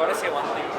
gotta say one thing.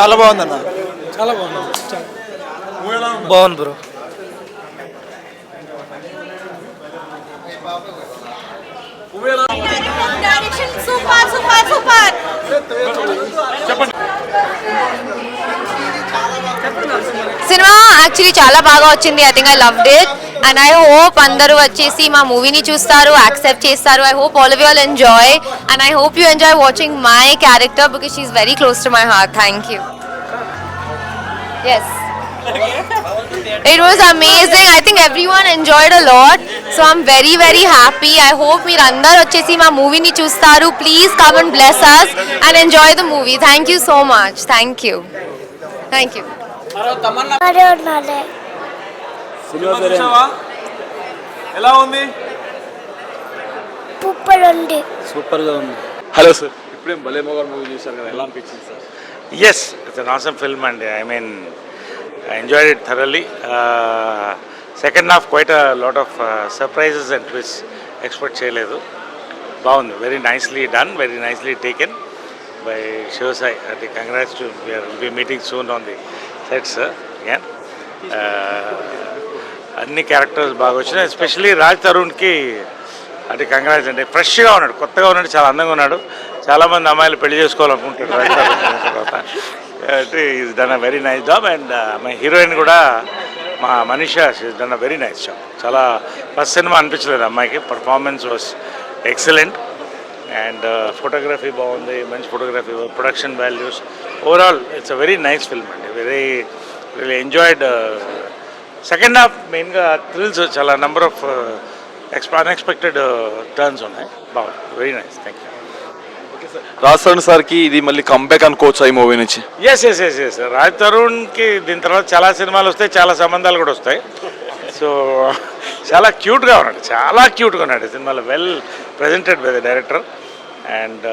చాలా బాగుందన్న. చాలా బాగుంది. బాగుంది bro. super, super, super. Cinema actually చాలా బాగా వచ్చింది. I think I loved it and I hope అందరూ వచ్చేసి మా మూవీని చూస్తారు యాక్సెప్ట్ చేస్తారు I hope all of you all enjoy and I hope you enjoy watching my character because she's very close to my heart thank you yes It was amazing. I think everyone enjoyed a lot. So I'm very very happy. I hope మీరు అందరు వచ్చేసి మా మూవీని చూస్తారు. Please come and bless us and enjoy the movie. Thank you so much. Thank you. Thank you. ఎలా ఉంది? Super ఉంది. Super ఉంది. హలో సార్ ఇప్పుడేం భలే మొగర్ మూవీ చూసారు కదా ఎలా అనిపించింది sir? Yes it's an awesome film అండి. I mean enjoy it second half quite a of surprises and twist expect చేయలేదు. బాగుంది. Very nicely done very nicely taken by Shivasai అది congratulations meeting soon on the sets again అన్ని characters బాగా వచ్చినాయి. Especially Raj తరుణ్కి అది congrats అండి. ఫ్రెష్గా ఉన్నాడు. కొత్తగా ఉన్నాడు. చాలా అందంగా ఉన్నాడు. చాలామంది అమ్మాయిలు పెళ్ళి చేసుకోవాలనుకుంటారు రాజ్ తరుణ్ తర్వాత అంటే is done a very nice job and my heroine కూడా మా Manisha she's done a very nice job చాలా ఫస్ట్ సినిమా అనిపించలేదు అమ్మాయికి. Performance was excellent and photography బాగుంది. మంచి photography production values overall it's a very nice film అండి. Very really enjoyed second half మెయిన్గా thrills చాలా నెంబర్ ఆఫ్ ఎక్స్ప అన్ఎక్స్పెక్టెడ్ టర్న్స్ ఉన్నాయి. బాగుంది very nice thank you Rajasthan సార్కి ఇది మళ్ళీ కంబ్యాక్ అనుకోవచ్చు ఈ మూవీ నుంచి. Yes yes yes yes Raj తరుణ్కి దీని తర్వాత చాలా సినిమాలు వస్తాయి చాలా సంబంధాలు కూడా వస్తాయి. సో చాలా క్యూట్గా ఉన్నాడు చాలా క్యూట్గా ఉన్నాడు సినిమాలో. Well presented by the director and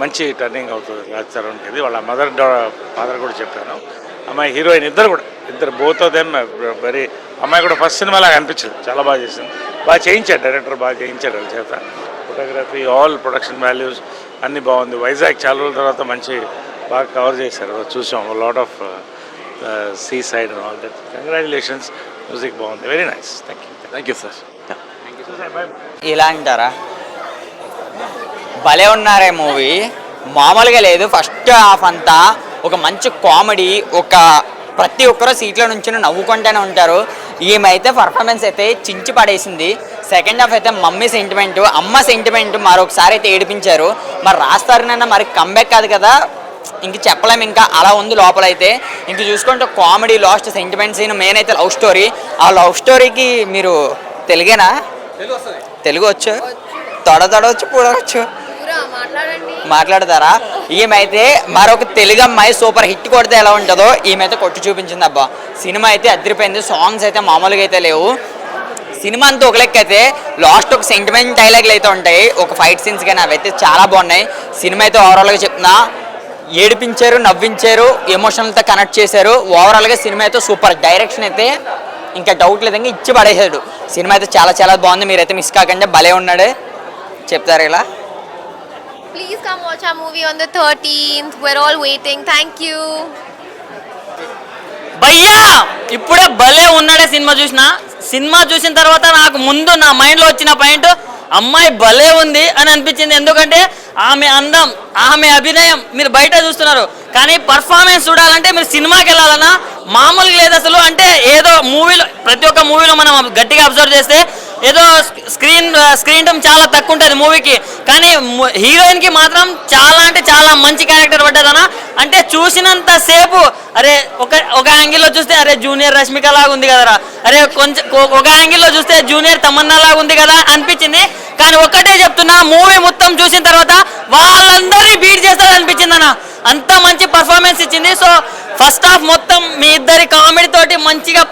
మంచి టర్నింగ్ అవుతుంది రాజ్ తరుణ్కి ఇది వాళ్ళ మదర్ ఫాదర్ కూడా చెప్పాను. అమ్మాయి హీరోయిన్ ఇద్దరు కూడా. ఇద్దరు బోత్ దెమ్ వెరీ అమ్మాయి కూడా ఫస్ట్ సినిమా లాగా అనిపించింది చాలా బాగా చేసింది. బాగా చేయించాడు డైరెక్టర్ బాగా చేయించాడు వాళ్ళ చేత. ఫోటోగ్రఫీ ఆల్ ప్రొడక్షన్ వాల్యూస్ అన్నీ బాగుంది. వైజాగ్ చాలా రోజుల తర్వాత మంచి బాగా కవర్ చేశారు. చూసాం lot of sea side all that congratulations music బాగుంది. Very nice thank you thank you sir ఇలా అంటారా భలే ఉన్నారే మూవీ. మామూలుగా లేదు. ఫస్ట్ హాఫ్ అంతా ఒక మంచి కామెడీ ఒక ప్రతి ఒక్కరు సీట్లో నుంచి నవ్వుకుంటూనే ఉంటారు. ఈమెయితే పర్ఫార్మెన్స్ అయితే చించి పడేసింది. సెకండ్ హాఫ్ అయితే మమ్మీ సెంటిమెంట్ అమ్మ సెంటిమెంట్ మరొకసారి అయితే ఏడిపించారు. మరి రాస్తారనన్నా మరి కంబ్యాక్ కాదు కదా. ఇంక చెప్పలేం ఇంకా అలా ఉంది లోపలైతే. ఇంక చూసుకుంటే comedy last sentiment scene main అయితే లవ్ స్టోరీ ఆ లవ్ స్టోరీకి మీరు తెలుగేనా? తెలుగు వచ్చు? తొడ తొడవచ్చు పూడవచ్చు. మాట్లాడతారా? ఈమెయితే మరొక తెలుగు అమ్మాయి సూపర్ హిట్ కొడితే ఎలా ఉంటుందో ఈమె అయితే కొట్టి చూపించింది అబ్బా సినిమా అయితే అదిరిపోయింది సాంగ్స్ అయితే మామూలుగా అయితే లేవు. సినిమా అంతా ఒక లెక్క అయితే లాస్ట్ ఒక సెంటిమెంట్ డైలాగులు అయితే ఉంటాయి. ఒక ఫైట్ సీన్స్ కానీ అవి అయితే చాలా బాగున్నాయి. సినిమా అయితే ఓవరాల్గా చెప్తున్నా ఏడిపించారు నవ్వించారు ఎమోషనల్తో కనెక్ట్ చేశారు. ఓవరాల్గా సినిమా అయితే సూపర్ డైరెక్షన్ అయితే ఇంకా డౌట్ లేదంగా ఇచ్చి పడేసాడు సినిమా అయితే చాలా చాలా బాగుంది. మీరైతే మిస్ కాకండి భలే ఉన్నాడు. చెప్తారు ఇలా? Please come watch our movie on the 13th. We're all waiting. Thank you. భయ్యా ఇప్పుడే భలే ఉన్నాడే సినిమా చూసిన సినిమా చూసిన తర్వాత నాకు ముందు నా మైండ్లో వచ్చిన పాయింట్ అమ్మాయి భలే ఉంది అని అనిపించింది ఎందుకంటే ఆమె అందం ఆమె అభినయం మీరు బయట చూస్తున్నారు కానీ పర్ఫార్మెన్స్ చూడాలంటే మీరు సినిమాకి వెళ్ళాలన్నా మామూలుగా లేదు అసలు అంటే ఏదో మూవీలో ప్రతి ఒక్క మూవీలో మనం గట్టిగా అబ్జర్వ్ చేస్తే ఏదో స్క్రీన్ స్క్రీన్ టైం చాలా తక్కువ ఉంటుంది మూవీకి. కానీ హీరోయిన్కి మాత్రం చాలా అంటే చాలా మంచి క్యారెక్టర్ పడ్డదన? అంటే చూసినంత సేపు అరే ఒక ఒక యాంగిల్లో చూస్తే అరే జూనియర్ రష్మిక లాగా ఉంది కదరా. అరే కొంచెం ఒక యాంగిల్లో చూస్తే జూనియర్ తమన్నా లాగా ఉంది కదా అనిపించింది. కానీ ఒక్కటే చెప్తున్నా మూవీ మొత్తం చూసిన తర్వాత వాళ్ళందరినీ బీట్ చేస్తారు అనిపించింది అన్న అంత మంచి పర్ఫార్మెన్స్ ఇచ్చింది. సో ఫస్ట్ హాఫ్ మొత్తం మీ ఇద్దరి కామెడీ తోటి మంచిగా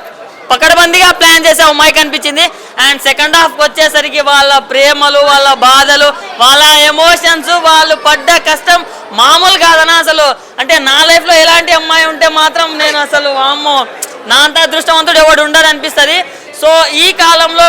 పకడ్బందీగా ప్లాన్ చేసే అమ్మాయి కనిపించింది అండ్ సెకండ్ హాఫ్ వచ్చేసరికి వాళ్ళ ప్రేమలు వాళ్ళ బాధలు వాళ్ళ ఎమోషన్స్ వాళ్ళు పడ్డ కష్టం మామూలు కాదనా అసలు. అంటే నా లైఫ్లో ఎలాంటి అమ్మాయి ఉంటే మాత్రం నేను అసలు అమ్మో నా అంత అదృష్టవంతుడు ఎవడు ఉండాలనిపిస్తుంది సో ఈ కాలంలో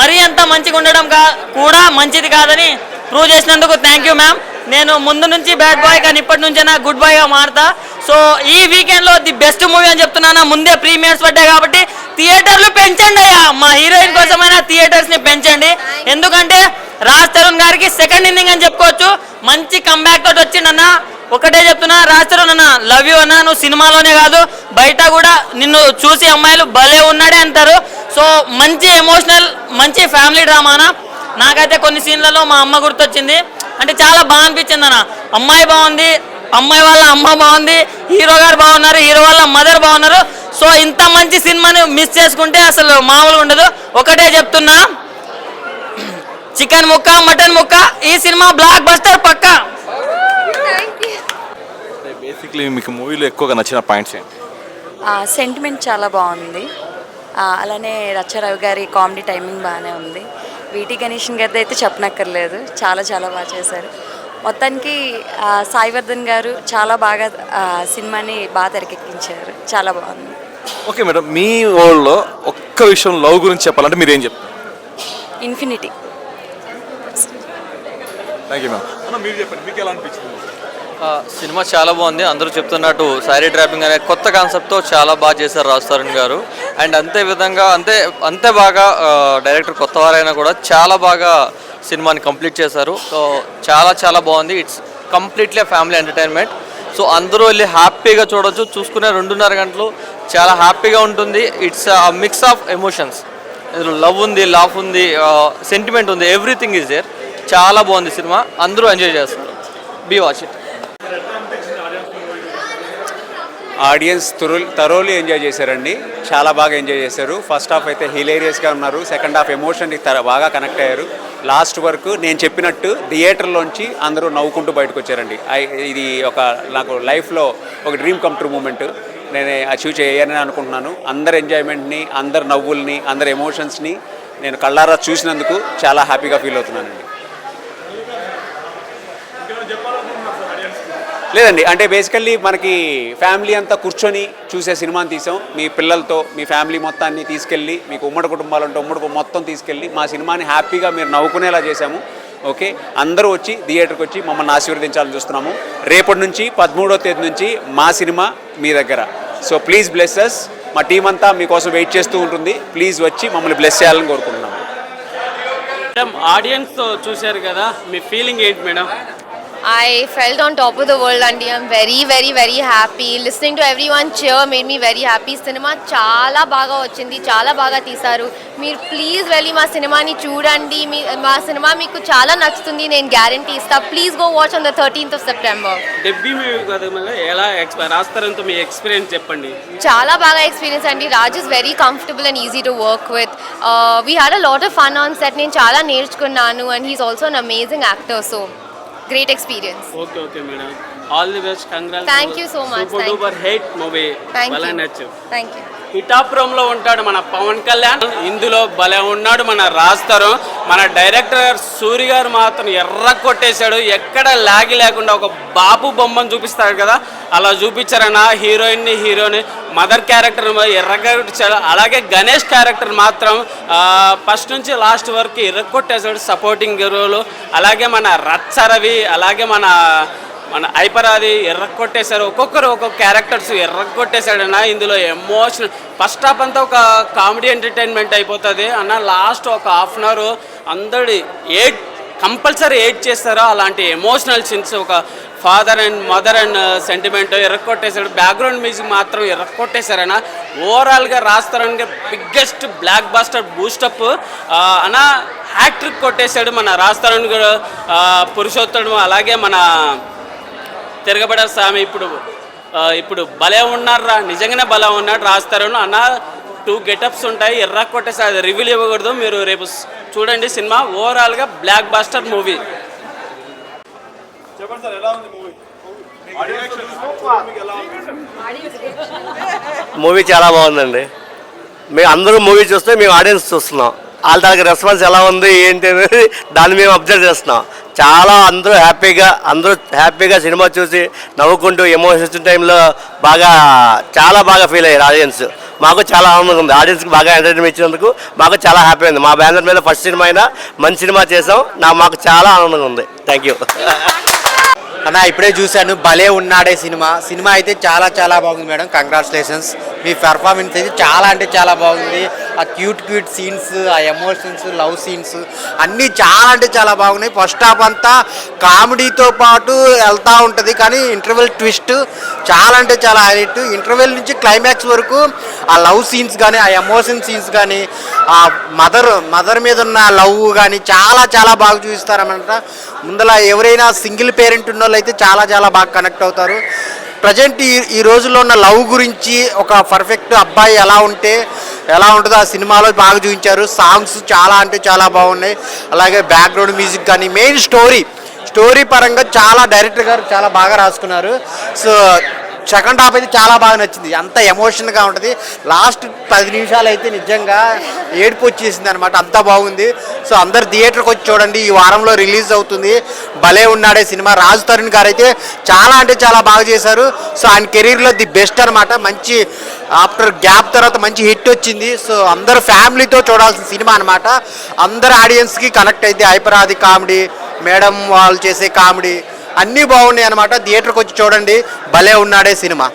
మరీ అంత మంచిగా ఉండడం కా కూడా మంచిది కాదని ప్రూవ్ చేసినందుకు థ్యాంక్ యూ మ్యామ్ నేను ముందు నుంచి బ్యాడ్ బాయ్ కానీ ఇప్పటి నుంచే నా గుడ్ బాయ్గా మారుతా. సో ఈ వీకెండ్లో ది బెస్ట్ మూవీ అని చెప్తున్నాను? ముందే ప్రీమియర్స్ పడ్డాయి కాబట్టి థియేటర్లు పెంచండి అయ్యా. మా హీరోయిన్ కోసమైనా థియేటర్స్ని పెంచండి. ఎందుకంటే రాజ్ తరుణ్ గారికి సెకండ్ ఇన్నింగ్ అని చెప్పుకోవచ్చు. మంచి కంబ్యాక్ తోటి వచ్చిండన్న ఒకటే చెప్తున్నా రాజ్ తరుణ్ అన్న లవ్ యూ అన్న. నువ్వు సినిమాలోనే కాదు బయట కూడా నిన్ను చూసి అమ్మాయిలు భలే ఉన్నాడే అంటారు. సో మంచి ఎమోషనల్ మంచి ఫ్యామిలీ డ్రామానా నాకైతే కొన్ని సీన్లలో మా అమ్మ గుర్తొచ్చింది. అంటే చాలా బాగా అనిపించింది అన్న. అమ్మాయి బాగుంది అమ్మాయి వాళ్ళ అమ్మ బాగుంది హీరో గారు బాగున్నారు హీరో వాళ్ళ మదర్ బాగున్నారు. సో ఇంత మంచి సినిమాని మిస్ చేసుకుంటే అసలు మామూలుగా ఉండదు. ఒకటే చెప్తున్నా. చికెన్ ముక్క మటన్ ముక్క ఈ సినిమా బ్లాక్ బస్టర్ పక్కా. బేసిక్లీ మీకు మూవీలో ఎక్కువగా నచ్చిన పాయింట్స్ ఏంటి? సెంటిమెంట్ చాలా బాగుంది. ఆ, అలానే రచ్చారావు గారి కామెడీ టైమింగ్ బాగానే ఉంది. వీటి గణేషన్ గారిది అయితే చెప్పనక్కర్లేదు. చాలా చాలా బాగా చేశారు. మొత్తానికి సాయివర్ధన్ గారు చాలా బాగా సినిమాని బాగా తెరకెక్కించారు. చాలా బాగుంది. ఓకే మేడం మీ వరల్డ్లో ఒక్క విషయం లవ్ గురించి చెప్పాలంటే మీరు ఏం చెప్తారు ఇన్ఫినిటీ థ్యాంక్ యూ మ్యామ్ అన్న మీరు చెప్పండి మీకు ఎలా అనిపించింది ఆ, సినిమా చాలా బాగుంది. అందరూ చెప్తున్నట్టు శారీ ట్రాపింగ్ అనే కొత్త కాన్సెప్ట్తో చాలా బాగా చేశారు రాజ్ తరుణ్ గారు. అండ్ అంతే విధంగా అంతే అంతే బాగా డైరెక్టర్ కొత్త వారైనా కూడా చాలా బాగా సినిమాని కంప్లీట్ చేశారు. సో చాలా చాలా బాగుంది. It's completely family entertainment so అందరూ వెళ్ళి హ్యాపీగా చూడొచ్చు. చూసుకునే రెండున్నర గంటలు చాలా హ్యాపీగా ఉంటుంది. ఇట్స్ మిక్స్ ఆఫ్ ఎమోషన్స్ ఇందులో లవ్ ఉంది లాఫ్ ఉంది సెంటిమెంట్ ఉంది. ఎవ్రీథింగ్ ఈజ్ దేర్ చాలా బాగుంది సినిమా. అందరూ ఎంజాయ్ చేస్తారు. బీ వాచ్ ఇట్ ఆడియన్స్ తురు తరోలీ ఎంజాయ్ చేశారండి. చాలా బాగా ఎంజాయ్ చేశారు. ఫస్ట్ హాఫ్ అయితే హిలేరియస్గా ఉన్నారు. సెకండ్ హాఫ్ ఎమోషన్కి తర బాగా కనెక్ట్ అయ్యారు. లాస్ట్ వరకు నేను చెప్పినట్టు థియేటర్లోంచి అందరూ నవ్వుకుంటూ బయటకు వచ్చారండి. ఇది ఒక నాకు లైఫ్లో ఒక డ్రీమ్ కమ్ ట్రూ మూమెంట్ నేను అచీవ్ చేయాలని అనుకుంటున్నాను. అందరి ఎంజాయ్మెంట్ని అందరి నవ్వుల్ని అందరి ఎమోషన్స్ని నేను కళ్ళారా చూసినందుకు చాలా హ్యాపీగా ఫీల్ అవుతున్నానండి. లేదండి అంటే బేసికల్లీ మనకి ఫ్యామిలీ అంతా కూర్చొని చూసే సినిమాని తీసాం. మీ పిల్లలతో మీ ఫ్యామిలీ మొత్తాన్ని తీసుకెళ్ళి మీకు ఉమ్మడి కుటుంబాలు ఉంటే ఉమ్మడి మొత్తం తీసుకెళ్ళి మా సినిమాని హ్యాపీగా మీరు నవ్వుకునేలా చేశాము. ఓకే? అందరూ వచ్చి థియేటర్కి వచ్చి మమ్మల్ని ఆశీర్వదించాలని చూస్తున్నాము. రేపటి నుంచి పదమూడో తేదీ నుంచి మా సినిమా మీ దగ్గర. సో ప్లీజ్ బ్లెస్ మా టీం అంతా మీకోసం వెయిట్ చేస్తూ ఉంటుంది. ప్లీజ్ వచ్చి మమ్మల్ని బ్లెస్ చేయాలని కోరుకుంటున్నాము. మేడం ఆడియన్స్ చూశారు కదా మీ ఫీలింగ్ ఏంటి madam I felt on top of the world and I'm very very very happy. Listening to everyone cheer made me very happy. Cinema చాలా బాగా వచ్చింది చాలా బాగా తీశారు మీరు ప్లీజ్ వెళ్ళి మా సినిమాని చూడండి మీ మా సినిమా మీకు చాలా నచ్చుతుంది నేను గ్యారంటీ ఇస్తా please go watch on the thirteenth of September madam ఎలా రాస్తారంతో మీ ఎక్స్పీరియన్స్ చెప్పండి చాలా బాగా ఎక్స్పీరియన్స్ అండి Raj is very comfortable and easy to work with we had a lot of fun on set నేను చాలా నేర్చుకున్నాను and he's also an amazing actor so great experience okay okay madam all the best congrats you so much. Super. Duper hit movie భలే నచ్చు thank you పిఠాపురంలో ఉంటాడు మన పవన్ కళ్యాణ్. ఇందులో భలే ఉన్నాడు మన రాస్తారు. మన డైరెక్టర్ సూరి గారు మాత్రం ఎర్ర కొట్టేశాడు. ఎక్కడ లాగి లేకుండా ఒక బాబు బొమ్మను చూపిస్తాడు కదా. అలా చూపించారన్న హీరోయిన్ని హీరోని మదర్ క్యారెక్టర్ ఎర్రగా కొట్టించాడు. అలాగే గణేష్ క్యారెక్టర్ మాత్రం ఫస్ట్ నుంచి లాస్ట్ వరకు ఎర్రగొట్టేశాడు సపోర్టింగ్ రోలు అలాగే మన రచ్చరవి అలాగే మన మన ఐపరాది ఎర్రగొట్టేశారు. ఒక్కొక్కరు ఒక్కొక్క క్యారెక్టర్స్ ఎర్రగొట్టేశాడన్న ఇందులో ఎమోషన్ ఫస్ట్ హాఫ్ అంతా ఒక కామెడీ ఎంటర్టైన్మెంట్ అయిపోతుంది. అన్న లాస్ట్ ఒక హాఫ్ అన్ అవర్ అందరి ఏడ్ కంపల్సరీ ఏడ్ చేస్తారో అలాంటి ఎమోషనల్ సీన్స్ ఒక father and mother and sentiment ఎర్రకొట్టేశాడు background music మాత్రం ఎర్రకొట్టేశారన్న ఓవరాల్గా రాస్తారని బిగ్గెస్ట్ బ్లాక్ బాస్టర్ బూస్టప్ అన్న హ్యాట్రిక్ కొట్టేశాడు మన రాస్తారని పురుషోత్తముడు. అలాగే మన తిరగబడ స్వామి. ఇప్పుడు ఇప్పుడు భలే ఉన్నారా నిజంగానే భలే ఉన్నాడు రాస్తారు అన్న టూ గెటప్స్ ఉంటాయి. ఎర్ర కొట్టేసి అది రివ్యూలు ఇవ్వకూడదు. మీరు రేపు చూడండి సినిమా. ఓవరాల్గా బ్లాక్ బాస్టర్ మూవీ మూవీ చాలా బాగుందండి. మేము అందరూ మూవీ చూస్తే మేము ఆడియన్స్ చూస్తున్నాం. వాళ్ళ దానికి రెస్పాన్స్ ఎలా ఉంది ఏంటి అనేది దాన్ని మేము అబ్జర్వ్ చేస్తున్నాం. చాలా అందరూ హ్యాపీగా అందరూ హ్యాపీగా సినిమా చూసి నవ్వుకుంటూ ఎమోషన్స్ టైంలో బాగా చాలా బాగా ఫీల్ అయ్యారు ఆడియన్స్ మాకు చాలా ఆనందంగా ఉంది. ఆడియన్స్కి బాగా ఎంటర్టైన్మెంట్ ఇచ్చినందుకు మాకు చాలా హ్యాపీ ఉంది మా బ్యానర్ మీద ఫస్ట్ సినిమా అయినా మంచి సినిమా చేసాం. నా మాకు చాలా ఆనందంగా ఉంది. థ్యాంక్ యూ అన్న ఇప్పుడే చూశాను. భలే ఉన్నాడే సినిమా. సినిమా అయితే చాలా చాలా బాగుంది మేడం. కంగ్రాచులేషన్స్ మీ పెర్ఫార్మెన్స్ అయితే చాలా అంటే చాలా బాగుంది. ఆ క్యూట్ క్యూట్ సీన్స్ ఆ ఎమోషన్స్ లవ్ సీన్స్ అన్నీ చాలా అంటే చాలా బాగున్నాయి. ఫస్ట్ హాఫ్ అంతా కామెడీతో పాటు వెళ్తూ ఉంటుంది కానీ ఇంటర్వెల్ ట్విస్ట్ చాలా అంటే చాలా హైలైట్. ఇంటర్వెల్ నుంచి క్లైమాక్స్ వరకు ఆ లవ్ సీన్స్ కానీ ఆ ఎమోషన్ సీన్స్ కానీ ఆ మదర్ మదర్ మీద ఉన్న లవ్ కానీ చాలా చాలా బాగా చూపిస్తారన్నమాట. ముందల ఎవరైనా సింగిల్ పేరెంట్ ఉన్న వాళ్ళు అయితే చాలా చాలా బాగా కనెక్ట్ అవుతారు. ప్రజెంట్ ఈ ఈ రోజుల్లో ఉన్న లవ్ గురించి ఒక పర్ఫెక్ట్ అబ్బాయి ఎలా ఉంటే ఎలా ఉంటుందో ఆ సినిమాలో బాగా చూపించారు. సాంగ్స్ చాలా అంటే చాలా బాగున్నాయి. అలాగే బ్యాక్గ్రౌండ్ మ్యూజిక్ కానీ మెయిన్ స్టోరీ స్టోరీ పరంగా చాలా డైరెక్టర్ గారు చాలా బాగా రాసుకున్నారు. సో సెకండ్ హాఫ్ అయితే చాలా బాగా నచ్చింది. అంత ఎమోషన్గా ఉంటుంది. లాస్ట్ పది నిమిషాలు అయితే నిజంగా ఏడుపు వచ్చేసింది అనమాట అంత బాగుంది. సో అందరు థియేటర్కి వచ్చి చూడండి. ఈ వారంలో రిలీజ్ అవుతుంది. భలే ఉన్నాడే సినిమా. రాజు తరుణ్ గారు అయితే చాలా అంటే చాలా బాగా చేశారు. సో ఆయన కెరీర్లో ది బెస్ట్ అనమాట మంచి ఆఫ్టర్ గ్యాప్ తర్వాత మంచి హిట్ వచ్చింది. సో అందరు ఫ్యామిలీతో చూడాల్సిన సినిమా అనమాట అందరు ఆడియన్స్కి కనెక్ట్ అయితే. హైపరాది కామెడీ మేడం వాళ్ళు చేసే కామెడీ అన్నీ బాగున్నాయి అనమాట థియేటర్కి వచ్చి చూడండి. భలే ఉన్నాడే సినిమా.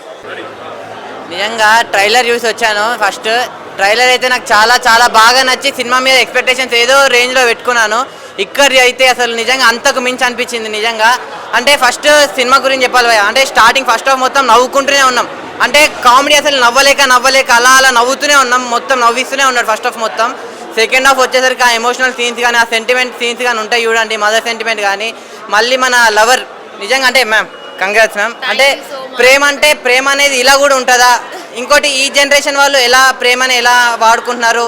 నిజంగా ట్రైలర్ చూసి వచ్చాను. ఫస్ట్ ట్రైలర్ అయితే నాకు చాలా చాలా బాగా నచ్చి సినిమా మీద ఎక్స్పెక్టేషన్స్ ఏదో రేంజ్లో పెట్టుకున్నాను. ఇక్కడ అయితే అసలు నిజంగా అంతకు మించి అనిపించింది నిజంగా. అంటే ఫస్ట్ సినిమా గురించి చెప్పాలి అంటే స్టార్టింగ్ ఫస్ట్ ఆఫ్ మొత్తం నవ్వుకుంటూనే ఉన్నాం. అంటే కామెడీ అసలు నవ్వలేక నవ్వలేక అలా అలా నవ్వుతూనే ఉన్నాం. మొత్తం నవ్విస్తూనే ఉన్నాడు ఫస్ట్ ఆఫ్ మొత్తం. సెకండ్ హాఫ్ వచ్చేసరికి ఆ ఎమోషనల్ సీన్స్ కానీ ఆ సెంటిమెంట్ సీన్స్ కానీ ఉంటాయి చూడండి మదర్ సెంటిమెంట్ కానీ మళ్ళీ మన లవర్ నిజంగా అంటే మ్యామ్ కంగ్రాట్స్ మ్యామ్ అంటే ప్రేమ అంటే ప్రేమ అనేది ఇలా కూడా ఉంటుందా? ఇంకోటి ఈ జనరేషన్ వాళ్ళు ఎలా ప్రేమని ఎలా వాడుకుంటున్నారు?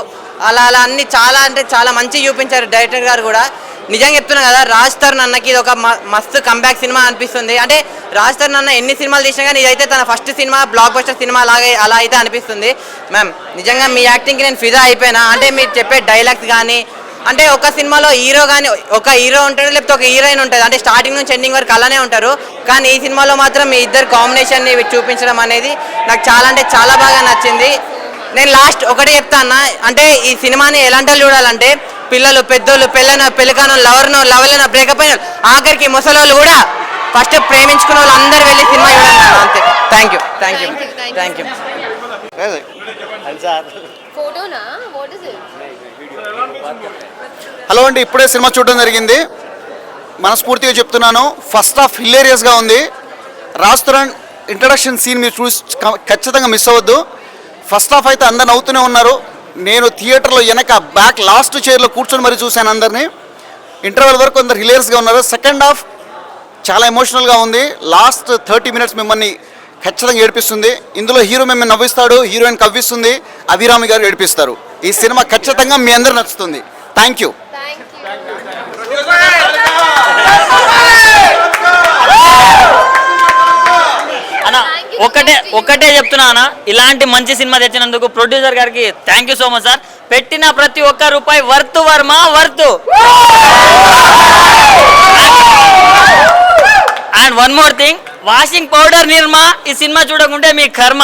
అలా అలా అన్ని చాలా అంటే చాలా మంచి చూపించారు డైరెక్టర్ గారు కూడా. నిజంగా చెప్తున్నా కదా రాజ్ తరుణ్ అన్నకి ఇది ఒక మస్తు కంబ్యాక్ సినిమా అనిపిస్తుంది. అంటే రాజ్ తరుణ్ అన్న ఎన్ని సినిమాలు తీసినా కానీ ఇదైతే తన first cinema block buster cinema అలాగే అలా అయితే అనిపిస్తుంది. మ్యామ్ నిజంగా మీ యాక్టింగ్కి నేను ఫిదా అయిపోయినా? అంటే మీరు చెప్పే డైలాగ్స్ కానీ అంటే ఒక సినిమాలో హీరో కానీ ఒక హీరో ఉంటాడు లేకపోతే ఒక హీరోయిన్ ఉంటుంది. అంటే స్టార్టింగ్ నుంచి ఎండింగ్ వరకు అలానే ఉంటారు. కానీ ఈ సినిమాలో మాత్రం మీ ఇద్దరు కాంబినేషన్ని చూపించడం అనేది నాకు చాలా అంటే చాలా బాగా నచ్చింది. నేను లాస్ట్ ఒకటే చెప్తా అన్న అంటే ఈ సినిమాని ఎలాంటి చూడాలంటే పిల్లలు పెద్దోళ్ళు పెళ్ళను పెళ్ళికాను లవర్ను లవర్లను బ్రేకప్ అయిన ఆఖరికి ముసలోళ్ళు కూడా ఫస్ట్ ప్రేమించుకున్న వాళ్ళు అందరూ వెళ్ళి సినిమా చూడాలి. అంతే. Thank you thank you thank you ఫోటోనా? What is it hello అండి ఇప్పుడే సినిమా చూడడం జరిగింది. మనస్ఫూర్తిగా చెప్తున్నాను. ఫస్ట్ హాఫ్ హిలేరియస్గా ఉంది. రాస్తురాన్ ఇంట్రడక్షన్ సీన్ మీరు చూసి ఖచ్చితంగా మిస్ అవ్వద్దు. ఫస్ట్ హాఫ్ అయితే అందరు నవ్వుతూనే ఉన్నారు. నేను థియేటర్లో వెనక బ్యాక్ లాస్ట్ చైర్లో కూర్చొని మరీ చూశాను అందరినీ. ఇంటర్వెల్ వరకు అందరు హిలేరియస్గా ఉన్నారు. సెకండ్ హాఫ్ చాలా ఎమోషనల్గా ఉంది. లాస్ట్ థర్టీ మినిట్స్ మిమ్మల్ని ఖచ్చితంగా ఏడిపిస్తుంది. ఇందులో హీరో మిమ్మల్ని నవ్విస్తాడు హీరోయిన్ కవ్విస్తుంది అభిరామి గారు ఏడిపిస్తారు. ఈ సినిమా ఖచ్చితంగా మీ అందరు నచ్చుతుంది. థ్యాంక్ యూ అన్న ఒకటే ఒకటే చెప్తున్నా అన్న. ఇలాంటి మంచి సినిమా తెచ్చినందుకు ప్రొడ్యూసర్ గారికి thank you so much sir పెట్టిన ప్రతి ఒక్క రూపాయి worth worth worth and one more thing washing powder Nirma ఈ సినిమా చూడకుంటే మీ కర్మ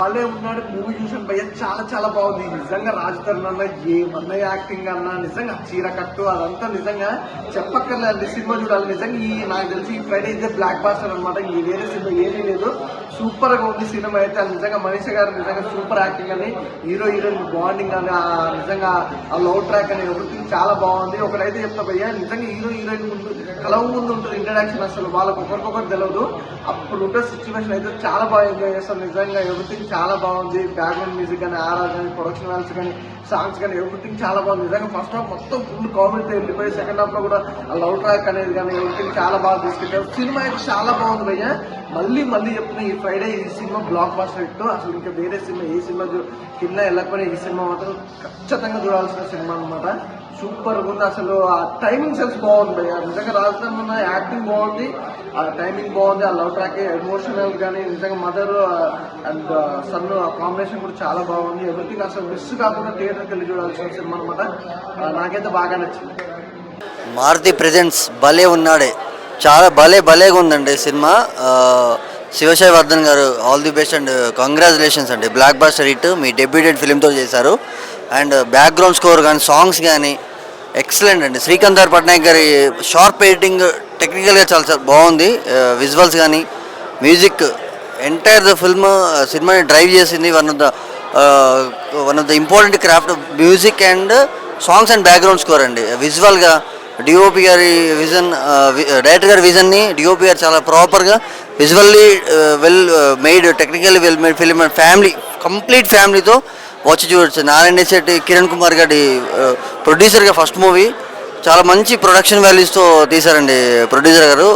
భలే ఉన్నాడు మూవీ చూసాను భయ్య చాలా చాలా బాగుంది. నిజంగా రాజ్ తరుణ్ అన్న ఏమన్నా యాక్టింగ్ అన్న నిజంగా చీర కట్టు అదంతా నిజంగా చెప్పక్కర్లేదు. సినిమా చూడాలి. నిజంగా ఈ నాకు తెలిసి ఈ ఫ్రైడే ఇదే బ్లాక్ బాస్టర్ అనమాట ఈ వేరే సినిమా ఏమీ లేదు. సూపర్గా ఉంది సినిమా అయితే. నిజంగా మనిషి గారు నిజంగా సూపర్ యాక్టింగ్ అని హీరో హీరోయిన్ బాండింగ్ అని ఆ నిజంగా ఆ లవ్ ట్రాక్ అని ఎవ్రీథింగ్ చాలా బాగుంది. ఒకటైతే చెప్తా భయ్య నిజంగా హీరో హీరోయిన్ ముందు కలవ ముందు ఉంటుంది ఇంట్రడక్షన్ అసలు. వాళ్ళకి ఒకరికొకరు తెలియదు అప్పుడు ఉంటే సిచ్యువేషన్ అయితే చాలా బాగా ఎంజాయ్ చేస్తాం నిజంగా ఎవ్రీథింగ్ చాలా బాగుంది. బ్యాక్గ్రౌండ్ మ్యూజిక్ కానీ ఆర్ఆర్ కానీ ప్రొడక్షన్ వాల్స్ కానీ సాంగ్స్ కానీ ఎవ్రీథింగ్ చాలా బాగుంది. నిజంగా ఫస్ట్ హాఫ్ మొత్తం ఫుల్ కామెడీతో వెళ్ళిపోయి సెకండ్ హాఫ్లో కూడా ఆ లవ్ ట్రాక్ అనేది కానీ ఎవ్రీథింగ్ చాలా బాగా తీసుకెళ్తారు సినిమా అయితే చాలా బాగుంది భయ్య. మళ్ళీ మళ్ళీ చెప్తున్నా ఈ ఫ్రైడే ఈ సినిమా బ్లాక్ బాస్టర్ హిట్. అసలు ఇంకా వేరే సినిమా ఏ సినిమా కింద వెళ్ళకపోయినా ఈ సినిమా మాత్రం ఖచ్చితంగా చూడాల్సిన సినిమా అన్నమాట. సూపర్ ఉంది. అసలు ఆ టైమింగ్ సెన్స్ బాగుంది అయ్యా నిజంగా రాజధాని యాక్టింగ్ బాగుంది. ఆ టైమింగ్ బాగుంది ఆ లవ్ ట్రాక్ ఎమోషనల్ కానీ నిజంగా మదర్ అండ్ సన్ కాంబినేషన్ కూడా చాలా బాగుంది. ఎవ్రీథింగ్ అసలు మిస్ కాకుండా థియేటర్కి వెళ్ళి చూడాల్సిన సినిమా అనమాట నాకైతే బాగా నచ్చింది. మారుతి ప్రజెంట్స్ భలే ఉన్నాడే. చాలా భలే భలేగా ఉందండి సినిమా. శివశాయి వర్ధన్ గారు all the best and congratulations అండి. బ్లాక్ బాస్టర్ హిట్ మీ డెబ్యూటెడ్ ఫిలింతో చేశారు. అండ్ బ్యాక్గ్రౌండ్ స్కోర్ కానీ సాంగ్స్ కానీ ఎక్సలెంట్ అండి. శ్రీకాంత్ ఆర్ పట్నాయక్ గారి షార్ప్ ఎడిటింగ్ టెక్నికల్గా చాలా చాలా బాగుంది. విజువల్స్ కానీ మ్యూజిక్ ఎంటైర్ ద ఫిల్మ్ సినిమాని డ్రైవ్ చేసింది one of the one of the important craft music and songs and background score అండి. విజువల్గా డిఓపి గారి విజన్ డైరెక్టర్ గారి విజన్ని డిఓపి గారు చాలా ప్రాపర్గా visually well made technically well made film and family complete ఫ్యామిలీతో వచ్చి చూడొచ్చు. నారాయణ శెట్టి కిరణ్ కుమార్ గారి ప్రొడ్యూసర్గా ఫస్ట్ మూవీ చాలా మంచి ప్రొడక్షన్ వాల్యూస్తో తీశారండి ప్రొడ్యూసర్ గారు.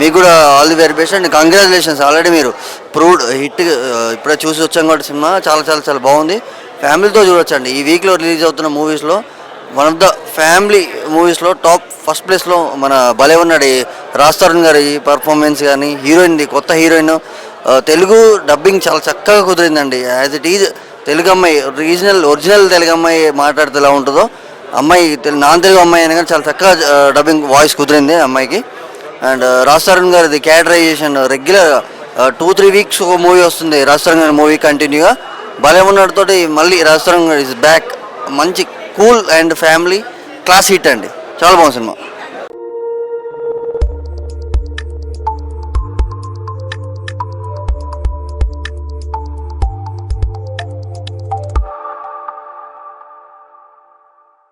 మీకు కూడా all the very best and congratulations already మీరు. ప్రూవ్డ్ హిట్ uh, ఇప్పుడే చూసి వచ్చాం కాబట్టి సినిమా చాలా చాలా చాలా బాగుంది. ఫ్యామిలీతో చూడొచ్చండి. ఈ వీక్లో రిలీజ్ అవుతున్న మూవీస్లో వన్ ఆఫ్ ద ఫ్యామిలీ మూవీస్లో టాప్ ఫస్ట్ ప్లేస్లో మన భలే ఉన్నాడు రాజ్ తరుణ్ గారి పర్ఫార్మెన్స్ కానీ హీరోయిన్ది కొత్త హీరోయిన్ తెలుగు డబ్బింగ్ చాలా చక్కగా కుదిరిందండి. యాజ్ ఇట్ ఈజ్ తెలుగు అమ్మాయి రీజనల్ ఒరిజినల్ తెలుగు అమ్మాయి మాట్లాడితే ఎలా ఉంటుందో అమ్మాయి తెలు- నాన్ తెలుగు అమ్మాయి అయినా కానీ చాలా చక్కగా డబ్బింగ్ వాయిస్ కుదిరింది అమ్మాయికి. అండ్ రాజ్ తరుణ్ గారిది characterization regular two three weeks ఒక మూవీ వస్తుంది రాజ్ తరుణ్ గారి మూవీ కంటిన్యూగా భలే ఉన్నాడుతోటి మళ్ళీ రాజ్ తరుణ్ గారి ఇస్ బ్యాక్ మంచి cool and family class hit అండి. చాలా బాగుంది సినిమా.